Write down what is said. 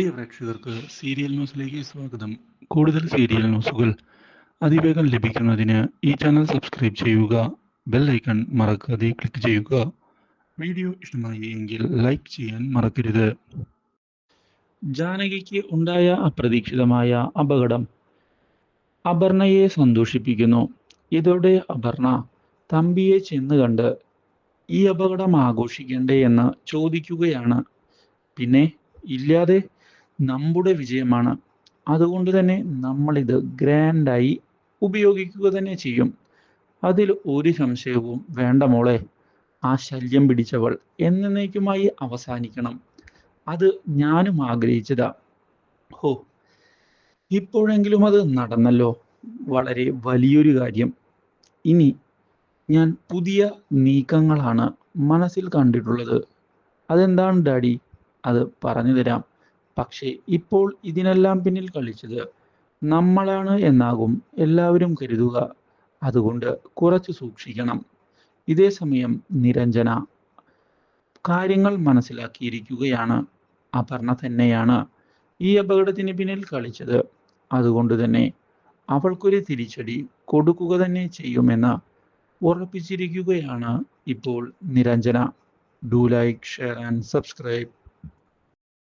പ്രിയ പ്രേക്ഷകർക്ക് സീരിയൽ ന്യൂസിലേക്ക് സ്വാഗതം. കൂടുതൽ സീരിയൽ ന്യൂസുകൾ അതിവേഗം ലഭിക്കുന്നതിന് ഈ ചാനൽ സബ്സ്ക്രൈബ് ചെയ്യുക ബെൽ ഐക്കൺ മറക്കാതെ ക്ലിക്ക് ചെയ്യുക. വീഡിയോ ഇഷ്ടമായി എങ്കിൽ ലൈക്ക് ചെയ്യാൻ മറക്കരുത്. ജാനകിക്ക് ഉണ്ടായ അപ്രതീക്ഷിതമായ അപകടം അപർണയെ സന്തോഷിപ്പിക്കുന്നു. ഇതോടെ അപർണ തമ്പിയെ ചെന്ന് കണ്ട് ഈ അപകടം ആഘോഷിക്കണ്ടേ എന്ന് ചോദിക്കുകയാണ്. പിന്നെ ഇല്ലാതെ നമ്മുടെ വിജയമാണ്. അതുകൊണ്ട് തന്നെ നമ്മളിത് ഗ്രാൻഡായി ഉപയോഗിക്കുക തന്നെ ചെയ്യും. അതിൽ ഒരു സംശയവും വേണ്ട മോളെ. ആ ശല്യം പിടിച്ചവൾ എന്നേക്കുമായി അവസാനിക്കണം. അത് ഞാനും ആഗ്രഹിച്ചതാ. ഹോ ഇപ്പോഴെങ്കിലും അത് നടന്നല്ലോ. വളരെ വലിയൊരു കാര്യം. ഇനി ഞാൻ പുതിയ നീക്കങ്ങളാണ് മനസ്സിൽ കണ്ടിട്ടുള്ളത്. അതെന്താണ് ഡാഡി? അത് പറഞ്ഞു തരാം പക്ഷേ ഇപ്പോൾ ഇതിനെല്ലാം പിന്നിൽ കളിച്ചത് നമ്മളാണ് എന്നാകും എല്ലാവരും കരുതുക. അതുകൊണ്ട് കുറച്ച് സൂക്ഷിക്കണം. ഇതേ സമയം നിരഞ്ജന കാര്യങ്ങൾ മനസ്സിലാക്കിയിരിക്കുകയാണ്. അപർണ തന്നെയാണ് ഈ അപകടത്തിന് പിന്നിൽ കളിച്ചത്. അതുകൊണ്ട് തന്നെ അവൾക്കൊരു തിരിച്ചടി കൊടുക്കുക തന്നെ ചെയ്യുമെന്ന് ഉറപ്പിച്ചിരിക്കുകയാണ് ഇപ്പോൾ Niranjana. Do like share and subscribe.